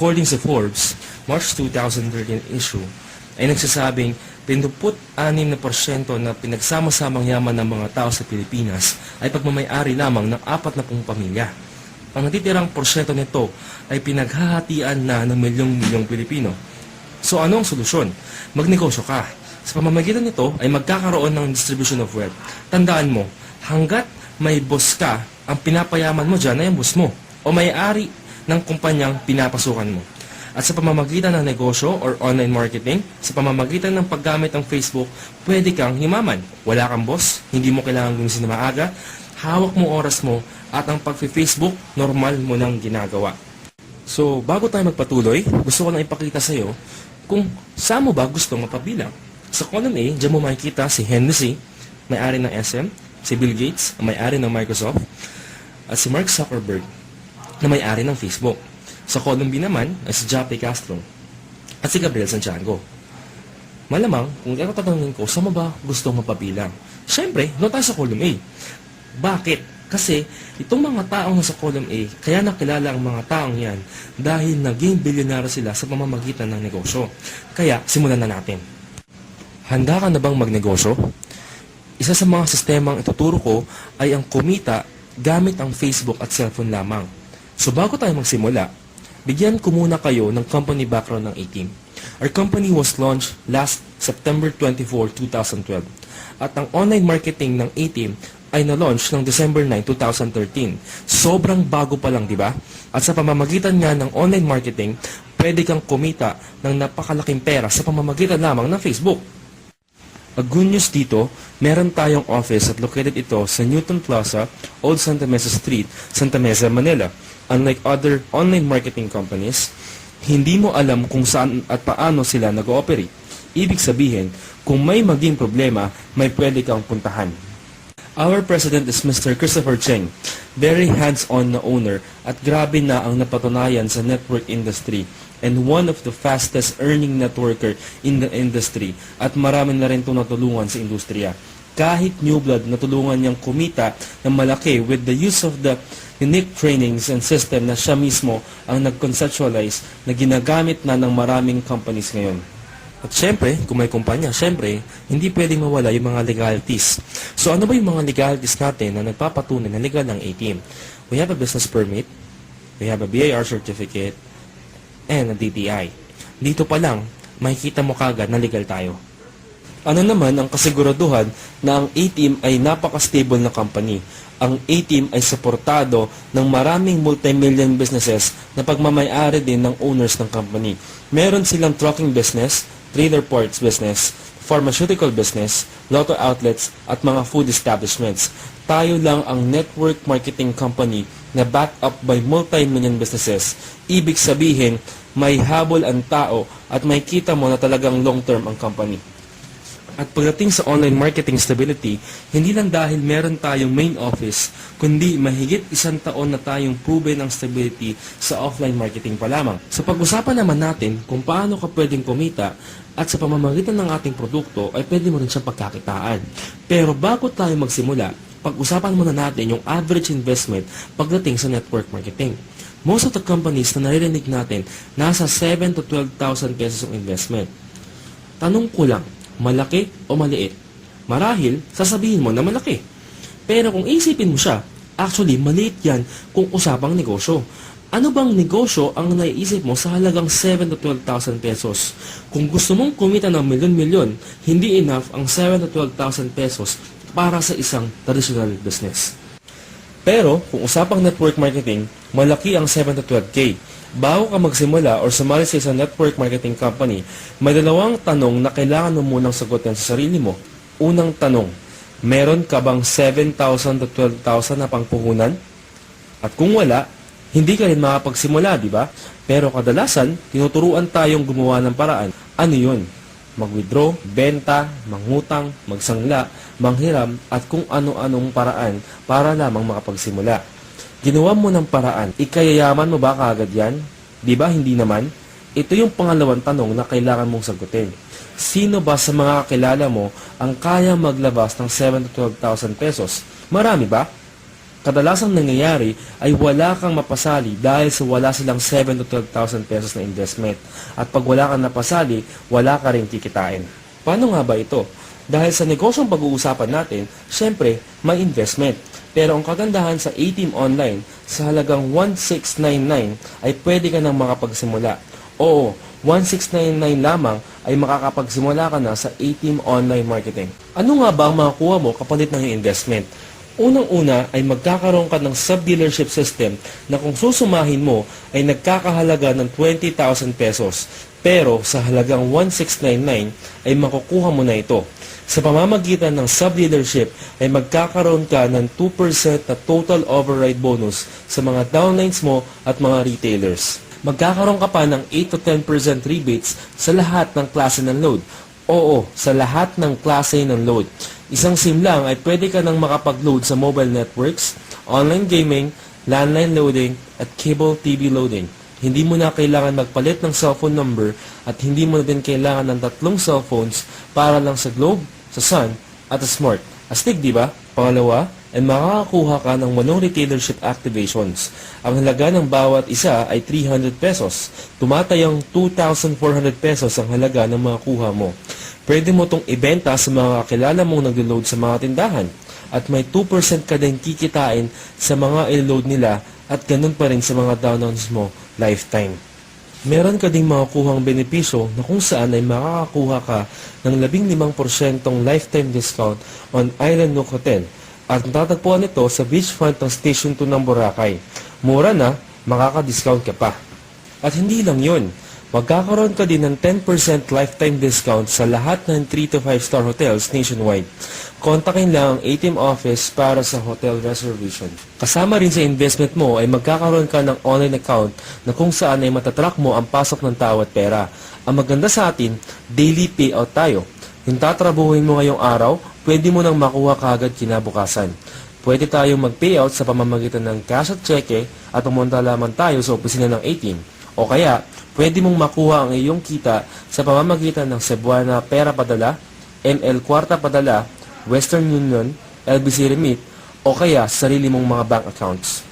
according sa Forbes, March 2013 issue, ay nagsasabing 26% na pinagsama-samang yaman ng mga tao sa Pilipinas ay pagmamayari lamang ng 40 pamilya. Ang natitirang porsyento nito ay pinaghahatian na ng milyong-milyong Pilipino. So ano ang solusyon? Magnegosyo ka. Sa pamamagitan nito ay magkakaroon ng distribution of wealth. Tandaan mo, hanggat may boss ka, ang pinapayaman mo dyan ay ang boss mo o may-ari ng kumpanyang pinapasukan mo. At sa pamamagitan ng negosyo or online marketing, sa pamamagitan ng paggamit ng Facebook, pwede kang himaman. Wala kang boss, hindi mo kailangan gumising na maaga, hawak mo oras mo, at ang pag-Facebook, normal mo nang ginagawa. So, bago tayo magpatuloy, gusto ko lang ipakita sa iyo kung saan mo ba gusto mapabilang. Sa column A, dyan mo makikita si Henry may-ari ng SM, si Bill Gates, may-ari ng Microsoft, at si Mark Zuckerberg, na may-ari ng Facebook. Sa column B naman ay si Jappe Castro at si Gabriel Santiago. Malamang, kung tatanungin ko, saan mo ba gusto mapabilang? Siyempre, doon tayo sa column A. Bakit? Kasi itong mga taong nasa column A, kaya nakilala ang mga taong yan dahil naging bilyonaryo sila sa pamamagitan ng negosyo. Kaya, simulan na natin. Handa ka na bang magnegosyo? Isa sa mga sistemang ituturo ko ay ang kumita gamit ang Facebook at cellphone lamang. So bago tayo magsimula, bigyan ko muna kayo ng company background ng A-Team. Our company was launched last September 24, 2012. At ang online marketing ng A-Team ay na-launch ng December 9, 2013. Sobrang bago pa lang, di ba? At sa pamamagitan nga ng online marketing, pwede kang kumita ng napakalaking pera sa pamamagitan lamang ng Facebook. A good news dito, meron tayong office at located ito sa Newton Plaza, Old Santa Mesa Street, Santa Mesa, Manila. Unlike other online marketing companies, hindi mo alam kung saan at paano sila nag-ooperate. Ibig sabihin, kung may maging problema, may pwede kang puntahan. Our president is Mr. Christopher Cheng. Very hands-on na owner at grabe na ang napatunayan sa network industry and one of the fastest earning networker in the industry at marami na rin itong natulungan sa industriya. Kahit new blood, natulungan niyang kumita ng malaki with the use of the unique trainings and system na siya mismo ang nag-conceptualize na ginagamit na ng maraming companies ngayon. At syempre, kung may kumpanya, syempre, hindi pwedeng mawala yung mga legalities. So ano ba yung mga legalities natin na nagpapatunay na legal ng ATM? We have a business permit, we have a BAR certificate, and a DTI. Dito pa lang, makikita mo kagad na legal tayo. Ano naman ang kasiguraduhan na ang ATM ay napaka-stable na company? Ang ATM ay suportado ng maraming multi-million businesses na pagmamayari din ng owners ng company. Meron silang trucking business, trailer parts business, pharmaceutical business, lotto outlets, at mga food establishments. Tayo lang ang network marketing company na backed up by multi-million businesses. Ibig sabihin, may habol ang tao at may kita mo na talagang long-term ang company. At pagdating sa online marketing stability, hindi lang dahil meron tayong main office, kundi mahigit isang taon na tayong proven ang stability sa offline marketing pa lamang. So pag-usapan naman natin kung paano ka pwedeng kumita at sa pamamagitan ng ating produkto ay pwede mo rin siyang pagkakitaan. Pero bago tayo magsimula, pag-usapan muna natin yung average investment pagdating sa network marketing. Most of the companies na naririnig natin, nasa 7 to 12,000 pesos ang investment. Tanong ko lang, malaki o maliit? Marahil, sasabihin mo na malaki. Pero kung isipin mo siya, actually, maliit yan kung usapang negosyo. Ano bang negosyo ang naiisip mo sa halagang 7 to 12,000 pesos? Kung gusto mong kumita ng milyon-milyon, hindi enough ang 7 to 12,000 pesos para sa isang traditional business. Pero, kung usapang network marketing, malaki ang 7 to 12K. Bago ka magsimula or sumali sa isang network marketing company, may dalawang tanong na kailangan mo munang sagutin sa sarili mo. Unang tanong, meron ka bang 7,000 to 12,000 na pangpuhunan? At kung wala, hindi ka rin makapagsimula, di ba? Pero kadalasan, tinuturuan tayong gumawa ng paraan. Ano yun? Mag-withdraw, benta, mangutang, magsangla, manghiram, at kung ano-anong paraan para lamang makapagsimula. Ginawa mo ng paraan, ikayayaman mo ba kaagad yan? Di ba hindi naman? Ito yung pangalawang tanong na kailangan mong sagutin. Sino ba sa mga kakilala mo ang kaya maglabas ng 7 to 12,000 pesos? Marami ba? Kadalasang nangyayari ay wala kang mapasali dahil sa wala silang 7 to 12,000 pesos na investment. At pag wala kang napasali, wala ka rin kikitain. Paano nga ba ito? Dahil sa negosyong pag-uusapan natin, syempre, may investment. Pero ang kagandahan sa A-Team Online, sa halagang 1699 ay pwede ka nang makapagsimula. Oo, 1699 lamang ay makakapagsimula ka na sa A-Team Online Marketing. Ano nga ba ang makakuha mo kapalit ng investment? Unang-una ay magkakaroon ka ng sub-dealership system na kung susumahin mo ay nagkakahalaga ng 20,000 pesos. Pero sa halagang 1699 ay makukuha mo na ito. Sa pamamagitan ng sub-dealership ay magkakaroon ka ng 2% na total override bonus sa mga downlines mo at mga retailers. Magkakaroon ka pa ng 8 to 10% rebates sa lahat ng klase ng load. Oo, sa lahat ng klase ng load. Isang SIM lang ay pwede ka nang makapag-load sa mobile networks, online gaming, landline loading, at cable TV loading. Hindi mo na kailangan magpalit ng cellphone number at hindi mo na din kailangan ng tatlong cellphones para lang sa Globe, sa Sun, at sa Smart. Astig, di ba? Pangalawa, ay makakakuha ka ng walong retailership activations. Ang halaga ng bawat isa ay 300 pesos. Tumatayang 2,400 pesos ang halaga ng mga kuha mo. Pwede mo itong ibenta sa mga kakilala mong naglo-load sa mga tindahan. At may 2% ka din kikitain sa mga i-load nila at ganun pa rin sa mga downloads mo lifetime. Meron ka ding makukuhang benepisyo na kung saan ay makakakuha ka ng 15% lifetime discount on Island Nook Hotel at matatagpuan ito sa beachfront ng Station 2 ng Boracay. Mura na, makaka-discount ka pa. At hindi lang yun, magkakaroon ka din ng 10% lifetime discount sa lahat ng 3 to 5 star hotels nationwide. Kontakin lang ang ATM office para sa hotel reservation. Kasama rin sa investment mo ay magkakaroon ka ng online account na kung saan ay matatrack mo ang pasok ng tao at pera. Ang maganda sa atin, daily payout tayo. Yung tatrabuhin mo ngayong araw, pwede mo nang makuha kagad kinabukasan. Pwede tayong mag-payout sa pamamagitan ng cash at cheque at pumunta lamang tayo sa opisina ng ATM. O kaya, pwede mong makuha ang iyong kita sa pamamagitan ng Cebuana Pera Padala, ML Kwarta Padala, Western Union, LBC Remit, o kaya sarili mong mga bank accounts.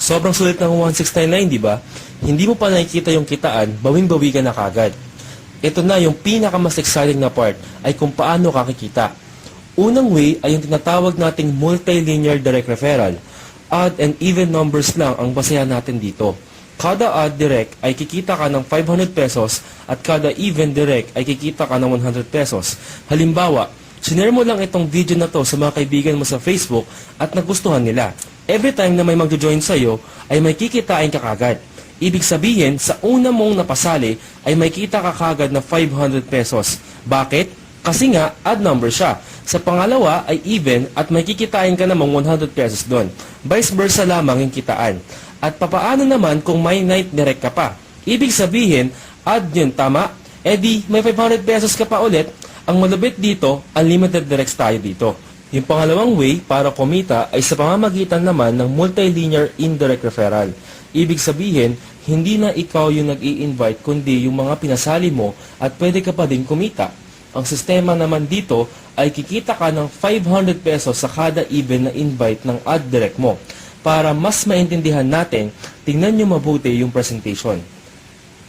Sobrang sulit ng 1699, di ba? Hindi mo pa nakikita yung kitaan, bawing-bawi ka na kagad. Ito na yung pinaka mas exciting na part ay kung paano kakikita. Unang way ay yung tinatawag nating multilinear direct referral. Odd and even numbers lang ang basehan natin dito. Kada odd direct ay kikita ka ng 500 pesos at kada even direct ay kikita ka ng 100 pesos. Halimbawa, sinare mo lang itong video na to sa mga kaibigan mo sa Facebook at nagustuhan nila. Every time na may magjo-join sa'yo, ay may kikitain ka kagad. Ibig sabihin, sa una mong napasali, ay may kita ka kagad na 500 pesos. Bakit? Kasi nga, odd number siya. Sa pangalawa ay even at may kikitain ka namang 100 pesos doon. Vice versa lamang yung kitaan. At papaano naman kung may night direct ka pa? Ibig sabihin, odd yun, tama? E di, may 500 pesos ka pa ulit. Ang malupit dito, unlimited directs tayo dito. Yung pangalawang way para kumita ay sa pamamagitan naman ng multilinear indirect referral. Ibig sabihin, hindi na ikaw yung nag invite kundi yung mga pinasali mo at pwede ka pa din kumita. Ang sistema naman dito ay kikita ka ng 500 pesos sa kada even na invite ng ad direct mo. Para mas maintindihan natin, tingnan nyo mabuti yung presentation.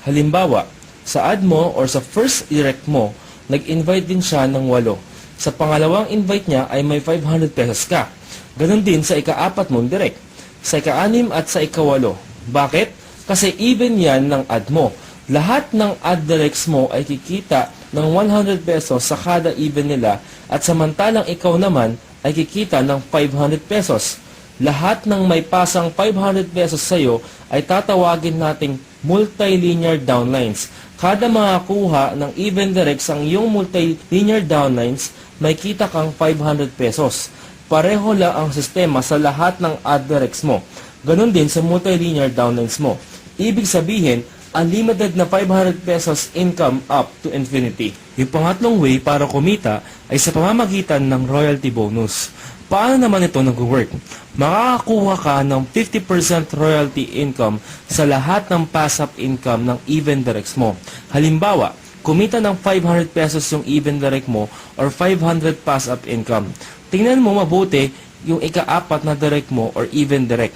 Halimbawa, sa ad mo or sa first direct mo, nag-invite din siya ng walo. Sa pangalawang invite niya ay may 500 pesos ka. Ganon din sa ika-apat mong direct. Sa ika-anim at sa ika-walo. Bakit? Kasi even yan ng ad mo. Lahat ng ad directs mo ay kikita ng 100 pesos sa kada even nila at samantalang ikaw naman ay kikita ng 500 pesos. Lahat ng may pasang 500 pesos sa'yo ay tatawagin nating multilinear downlines. Kada makakuha ng even directs ang iyong multilinear downlines, may kita kang 500 pesos. Pareho lang ang sistema sa lahat ng ad directs mo. Ganon din sa multilinear downlines mo. Ibig sabihin, unlimited na 500 pesos income up to infinity. Yung pangatlong way para kumita ay sa pamamagitan ng royalty bonus. Paano naman ito nag-work? Makakakuha ka ng 50% royalty income sa lahat ng pass-up income ng even directs mo. Halimbawa, kumita ng 500 pesos yung even direct mo or 500 pass-up income. Tingnan mo mabuti yung ika-apat na direct mo or even direct.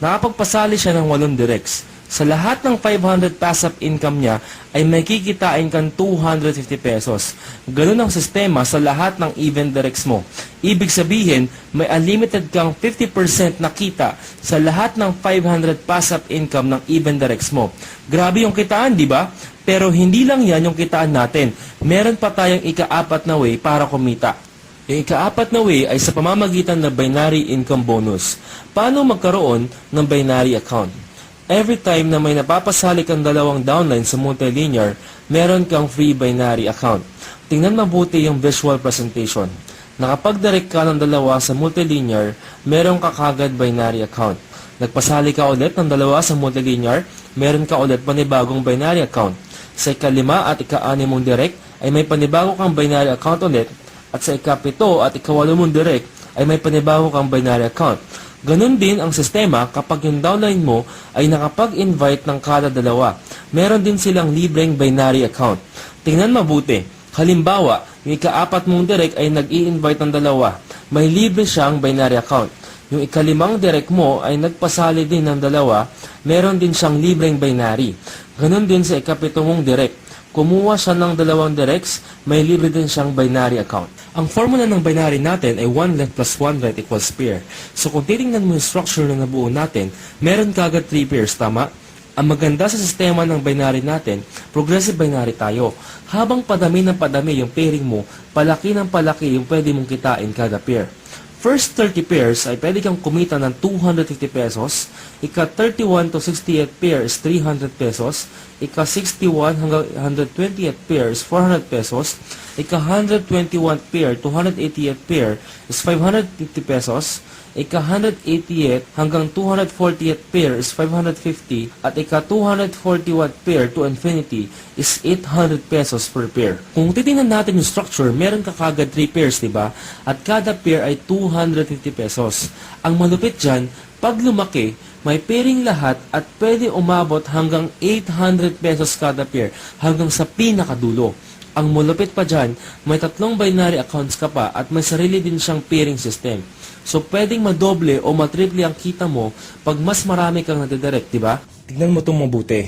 Nakapagpasali siya ng walong directs. Sa lahat ng 500 passive income niya ay may kikitain kang 250 pesos. Ganun ang sistema sa lahat ng even directs mo. Ibig sabihin, may unlimited kang 50% na kita sa lahat ng 500 passive income ng even directs mo. Grabe yung kitaan, di ba? Pero hindi lang yan yung kitaan natin. Meron pa tayong ika-apat na way para kumita. Yung ikaapat na way ay sa pamamagitan ng binary income bonus. Paano magkaroon ng binary account? Every time na may napapasali kang dalawang downline sa multilinear, meron kang free binary account. Tingnan mabuti yung visual presentation. Nakapag-direct ka ng dalawa sa multilinear, meron ka kagad binary account. Nagpasali ka ulit ng dalawa sa multilinear, meron ka ulit panibagong binary account. Sa ikalima at ika-anim mong direct, ay may panibago kang binary account ulit at sa ikapito at ikawalo mong direct ay may panibago kang binary account. Ganon din ang sistema kapag yung downline mo ay nakapag-invite ng kada dalawa. Meron din silang libreng binary account. Tingnan mabuti. Halimbawa, yung ikaapat mong direct ay nag-i-invite ng dalawa. May libre siyang binary account. Yung ikalimang direct mo ay nagpasali din ng dalawa, meron din siyang libreng binary. Ganon din sa ikapito mong direct. Kumuha siya ng dalawang directs, may libre din siyang binary account. Ang formula ng binary natin ay 1 left plus 1 right equals pair. So kung titingnan mo yung structure na nabuo natin, meron kagad 3 pairs, tama? Ang maganda sa sistema ng binary natin, progressive binary tayo. Habang padami ng padami yung pairing mo, palaki ng palaki yung pwede mong kitain kada pair. First 30 pairs ay pwede kang kumita ng 250 pesos. Ika 31 to 68 pair is 300 pesos. Ika 61 hanggang 128 pair is 400 pesos. Ika 121 pair to 188 pair is 550 pesos. Ika 188 hanggang 248 pair is 550 at ika 241 pair to infinity is 800 pesos per pair. Kung titingnan natin yung structure, meron ka kagad 3 pairs, di ba? At kada pair ay 250 pesos. Ang malupit dyan, pag lumaki, may pairing lahat at pwede umabot hanggang 800 pesos kada pair hanggang sa pinakadulo. Ang mulupit pa dyan, may tatlong binary accounts ka pa at may sarili din siyang pairing system. So, pwedeng madoble o matriple ang kita mo pag mas marami kang nadidirect, di ba? Tignan mo itong mabuti.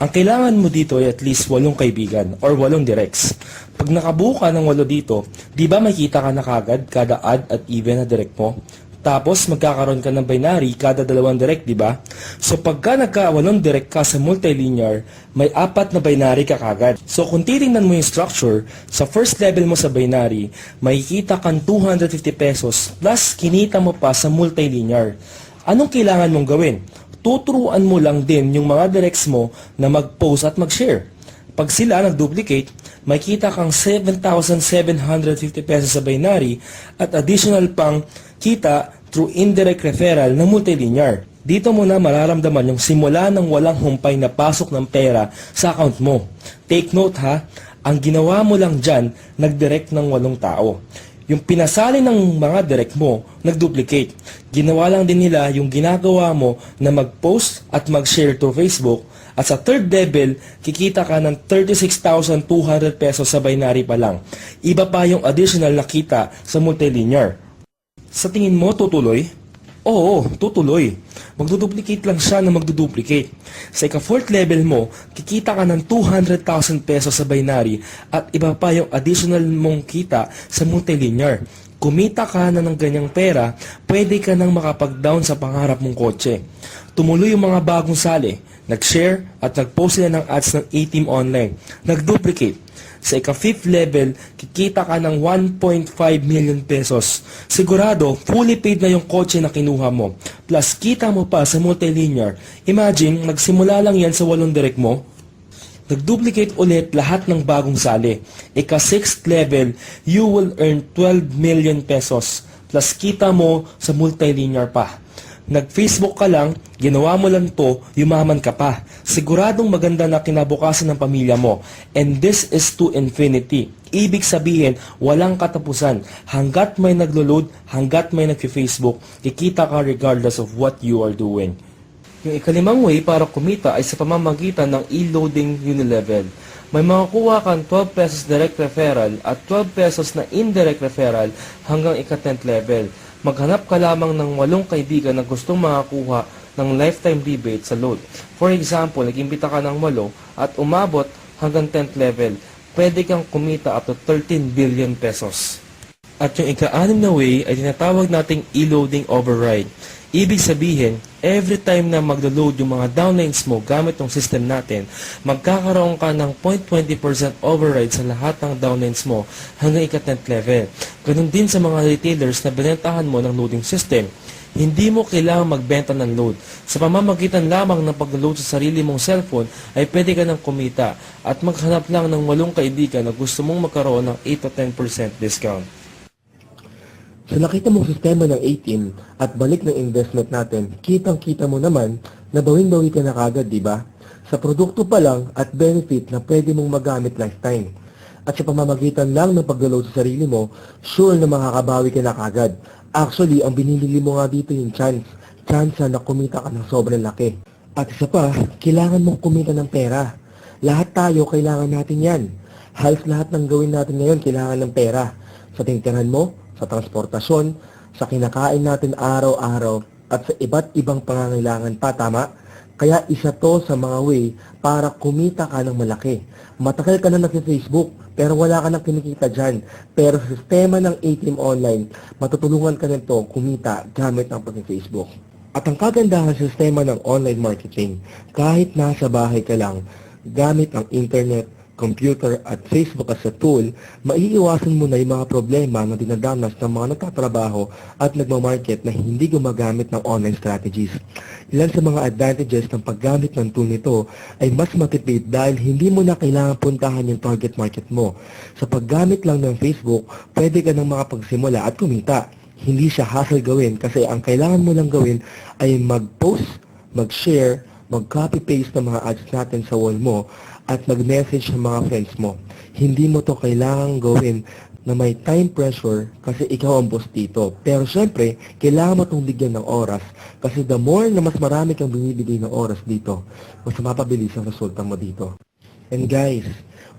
Ang kailangan mo dito ay at least walong kaibigan or walong directs. Pag nakabuo ka ng walo dito, di ba makita ka na kagad kada odd at even na direct mo? Tapos magkakaroon ka ng binary kada dalawang direct, di ba? So pagka nagkawalong direct ka sa multilinear, may apat na binary ka kagad. So kung titingnan mo yung structure, sa first level mo sa binary, makikita kang 250 pesos plus kinita mo pa sa multilinear. Anong kailangan mong gawin? Tuturuan mo lang din yung mga directs mo na mag-post at mag-share. Pag sila nag-duplicate, may kita kang 7,750 pesos sa binary at additional pang kita through indirect referral na multilinear. Dito mo na mararamdaman yung simula ng walang humpay na pasok ng pera sa account mo. Take note ha, ang ginawa mo lang dyan, nag-direct ng walong tao. Yung pinasali ng mga direct mo, nag-duplicate. Ginawa lang din nila yung ginagawa mo na mag-post at mag-share to Facebook at sa third level, kikita ka ng 36,200 pesos sa binary pa lang. Iba pa yung additional na kita sa multilinear. Sa tingin mo, tutuloy? Oo, tutuloy. Magduduplicate lang siya na magduduplicate. Sa ika-fourth level mo, kikita ka ng 200,000 pesos sa binary at iba pa yung additional mong kita sa multilinear. Kumita ka na ng ganyang pera, pwede ka nang makapag-down sa pangarap mong kotse. Tumuloy yung mga bagong sali, nag-share at nag-post sila ng ads ng A-Team online. Nag-duplicate. Sa ika-fifth level, kikita ka ng 1.5 million pesos. Sigurado, fully paid na yung kotse na kinuha mo. Plus, kita mo pa sa multilinear. Imagine, nagsimula lang yan sa walong direct mo. Nag-duplicate ulit lahat ng bagong sali. Ika-sixth level, you will earn 12 million pesos. Plus, kita mo sa multilinear pa. Nag-Facebook ka lang, ginawa mo lang to, yumaman ka pa. Siguradong maganda na kinabukasan ng pamilya mo. And this is to infinity. Ibig sabihin, walang katapusan. Hanggat may naglo-load, hanggat may nag-Facebook, kikita ka regardless of what you are doing. Yung ikalimang way para kumita ay sa pamamagitan ng e-loading unilevel. May makukuha kang 12 pesos direct referral at 12 pesos na indirect referral hanggang ika-10th level. Maghanap ka lamang ng walong kaibigan na gustong makakuha ng lifetime rebate sa load. For example, nag-imbita ka ng walo at umabot hanggang 10th level, pwede kang kumita up to 13 billion pesos. At yung ika-anim na way ay tinatawag nating e-loading override. Ibig sabihin, every time na maglo-load yung mga downlines mo gamit yung system natin, magkakaroon ka ng 0.20% override sa lahat ng downlines mo hanggang ika-10th level. Ganun din sa mga retailers na binentahan mo ng loading system. Hindi mo kailangang magbenta ng load. Sa pamamagitan lamang ng pag-load sa sarili mong cellphone ay pwede ka ng kumita at maghanap lang ng walong kaibigan na gusto mong magkaroon ng 8 to 10% discount. Sa nakita mong sistema ng 18 at balik ng investment natin, kitang-kita mo naman na bawing-bawi ka na kagad, di ba? Sa produkto pa lang at benefit na pwede mong magamit lifetime. At sa pamamagitan lang ng pag-load sa sarili mo, sure na makakabawi ka na kagad. Actually, ang binibili mo nga dito yung chance. Chance na kumita ka ng sobrang laki. At isa pa, kailangan mong kumita ng pera. Lahat tayo kailangan natin yan. Halos lahat ng gawin natin ngayon kailangan ng pera. Sa tingtiran mo, sa transportasyon, sa kinakain natin araw-araw, at sa iba't ibang pangangailangan pa, tama? Kaya isa to sa mga way para kumita ka ng malaki. Matagal ka na nag-Facebook, pero wala ka nang kinikita dyan. Pero sa sistema ng ATM online, matutulungan ka nito kumita gamit ang pag-Facebook. At ang kagandahan sa sistema ng online marketing, kahit nasa bahay ka lang, gamit ang internet, computer at Facebook as a tool, maiiwasan mo na yung mga problema na dinadanas ng mga nagtatrabaho at nagmamarket na hindi gumagamit ng online strategies. Ilan sa mga advantages ng paggamit ng tool nito ay mas matipid dahil hindi mo na kailangan puntahan yung target market mo. Sa paggamit lang ng Facebook, pwede ka nang makapagsimula at kumita. Hindi siya hassle gawin kasi ang kailangan mo lang gawin ay mag-post, mag-share, mag-copy-paste ng mga ads natin sa wall mo at mag-message sa mga friends mo. Hindi mo to kailangan gawin na may time pressure kasi ikaw ang boss dito. Pero syempre, kailangan mo itong bigyan ng oras kasi the more na mas marami kang binibigay ng oras dito, mas mapabilis ang resulta mo dito. And guys,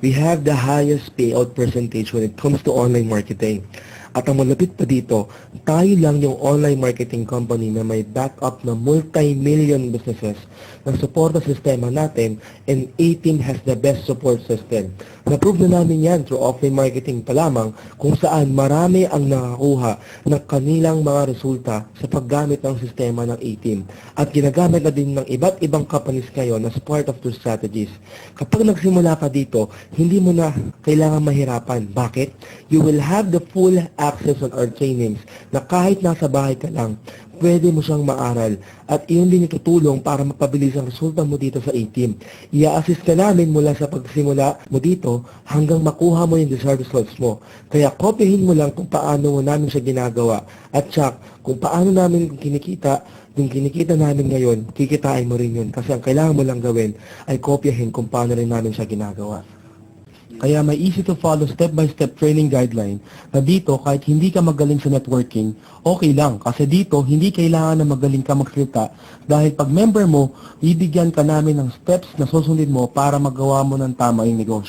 we have the highest payout percentage when it comes to online marketing. At ang malapit pa dito, tayo lang yung online marketing company na may backup na multi-million businesses na suporta sistema natin and A-Team has the best support system. Na-prove na namin yan through offline marketing pa lamang kung saan marami ang nakakuha ng kanilang mga resulta sa paggamit ng sistema ng A-Team. At ginagamit na din ng iba't ibang companies ngayon as part of their strategies. Kapag nagsimula ka dito, hindi mo na kailangan mahirapan. Bakit? You will have the full access on our trainings na kahit nasa bahay ka lang, pwede mo siyang maaral at iyon din itutulong para mapabilis ang resulta mo dito sa A-Team. Ia-assist ka namin mula sa pagsimula mo dito hanggang makuha mo yung desired results mo. Kaya kopyahin mo lang kung paano mo namin siya ginagawa at check kung paano namin kinikita yung kinikita namin ngayon, kikitain mo rin yun kasi ang kailangan mo lang gawin ay kopyahin kung paano rin namin siya ginagawa. Kaya may easy to follow step-by-step training guideline na dito kahit hindi ka magaling sa networking, okay lang. Kasi dito, hindi kailangan na magaling ka magsalita dahil pag member mo, bibigyan ka namin ng steps na susundin mo para magawa mo ng tama yung negosyo.